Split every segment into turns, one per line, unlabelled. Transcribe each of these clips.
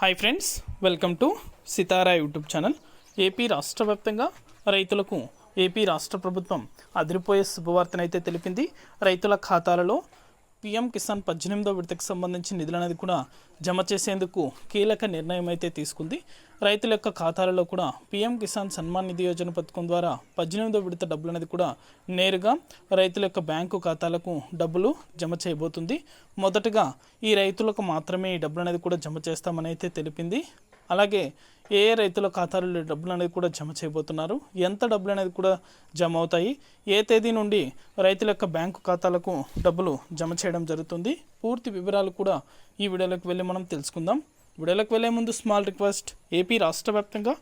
Hi friends welcome to Sitara YouTube channel AP రాష్ట్ర వ్యాప్తంగా రైతులకు ఏపీ రాష్ట్ర ప్రభుత్వం అదిరిపోయే శుభవార్తనైతే తెలిపింది. రైతుల ఖాతాలలో పీఎం కిసాన్ పద్దెనిమిదో విడతకు సంబంధించి నిధులు అనేది కూడా జమ చేసేందుకు కీలక నిర్ణయం అయితే తీసుకుంది. రైతుల యొక్క ఖాతాలలో కూడా పీఎం కిసాన్ సన్మాన్ నిధి యోజన పథకం ద్వారా పద్దెనిమిదో విడత డబ్బులు అనేది కూడా నేరుగా రైతుల యొక్క బ్యాంకు ఖాతాలకు డబ్బులు జమ చేయబోతుంది. మొదటగా ఈ రైతులకు మాత్రమే ఈ డబ్బులు అనేది కూడా జమ చేస్తామని అయితే తెలిపింది. అలాగే ఏ రైతుల ఖాతాలలో డబ్బులు అనేది కూడా జమ చేయబోతున్నారు? ఎంత డబ్బులు అనేది కూడా జమ అవుతాయి? ఏ తేదీ నుండి రైతుల యొక్క బ్యాంకు ఖాతాలకు డబ్బులు జమ చేయడం జరుగుతుంది? పూర్తి వివరాలు కూడా ఈ వీడియోలోకి వెళ్ళి మనం తెలుసుకుందాం. వీడియోలోకి వెళ్ళే ముందు స్మాల్ రిక్వెస్ట్ ఏపీ రాష్ట్ర వ్యాప్తంగా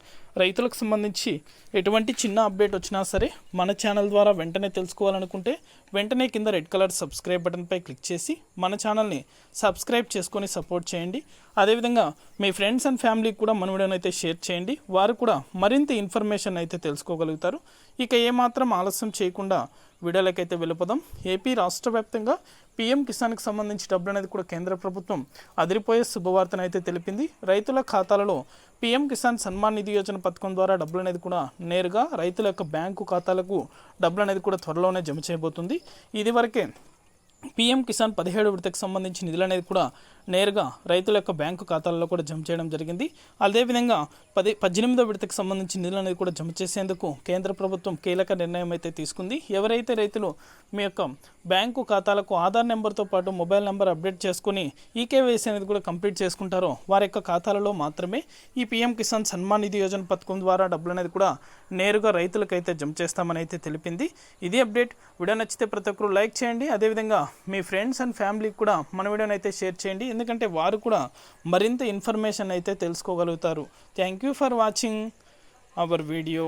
రైతులకు సంబంధించి ఎటువంటి చిన్న అప్డేట్ వచ్చినా సరే మన ఛానల్ ద్వారా వెంటనే తెలుసుకోవాలనుకుంటే వెంటనే కింద రెడ్ కలర్ సబ్స్క్రైబ్ బటన్పై క్లిక్ చేసి మన ఛానల్ని సబ్స్క్రైబ్ చేసుకొని సపోర్ట్ చేయండి. అదేవిధంగా మీ ఫ్రెండ్స్ అండ్ ఫ్యామిలీకి కూడా మన వీడియోని అయితే షేర్ చేయండి. వారు కూడా మరింత ఇన్ఫర్మేషన్ అయితే తెలుసుకోగలుగుతారు. ఇక ఏమాత్రం ఆలస్యం చేయకుండా వీడియోలకైతే వెళ్ళిపోదాం. ఏపీ రాష్ట్ర వ్యాప్తంగా పీఎం కిసాన్కి సంబంధించి డబ్బులు అనేది కూడా కేంద్ర ప్రభుత్వం అదిరిపోయే శుభవార్తను అయితే తెలిపింది. రైతుల ఖాతాలలో పీఎం కిసాన్ సన్మాన్ నిధి యోజన పథకం ద్వారా డబ్బులు అనేది కూడా నేరుగా రైతుల యొక్క బ్యాంకు ఖాతాలకు డబ్బులు అనేది కూడా త్వరలోనే జమ చేయబోతుంది. ఇదివరకే పీఎం కిసాన్ పదిహేడు విడతకు సంబంధించి నిధులు అనేది కూడా నేరుగా రైతుల యొక్క బ్యాంకు ఖాతాల్లో కూడా జమ చేయడం జరిగింది. అదేవిధంగా పది పద్దెనిమిదో విడతకు సంబంధించి నిధులు అనేది కూడా జమ చేసేందుకు కేంద్ర ప్రభుత్వం కీలక నిర్ణయం అయితే తీసుకుంది. ఎవరైతే రైతులు మీ యొక్క బ్యాంకు ఖాతాలకు ఆధార్ నెంబర్తో పాటు మొబైల్ నెంబర్ అప్డేట్ చేసుకుని ఈకేవైసీ అనేది కూడా కంప్లీట్ చేసుకుంటారో వారి యొక్క ఖాతాలలో మాత్రమే ఈ పీఎం కిసాన్ సన్మాన్ నిధి యోజన పథకం ద్వారా డబ్బులు అనేది కూడా నేరుగా రైతులకైతే జమ చేస్తామని అయితే తెలిపింది. ఇది అప్డేట్. వీడియో నచ్చితే ప్రతి ఒక్కరు లైక్ చేయండి. అదేవిధంగా మీ ఫ్రెండ్స్ అండ్ ఫ్యామిలీకి కూడా మన వీడియోని అయితే షేర్ చేయండి. ఎందుకంటే వారు కూడా మరింత ఇన్ఫర్మేషన్ అయితే తెలుసుకోగలుగుతారు. Thank you for watching our video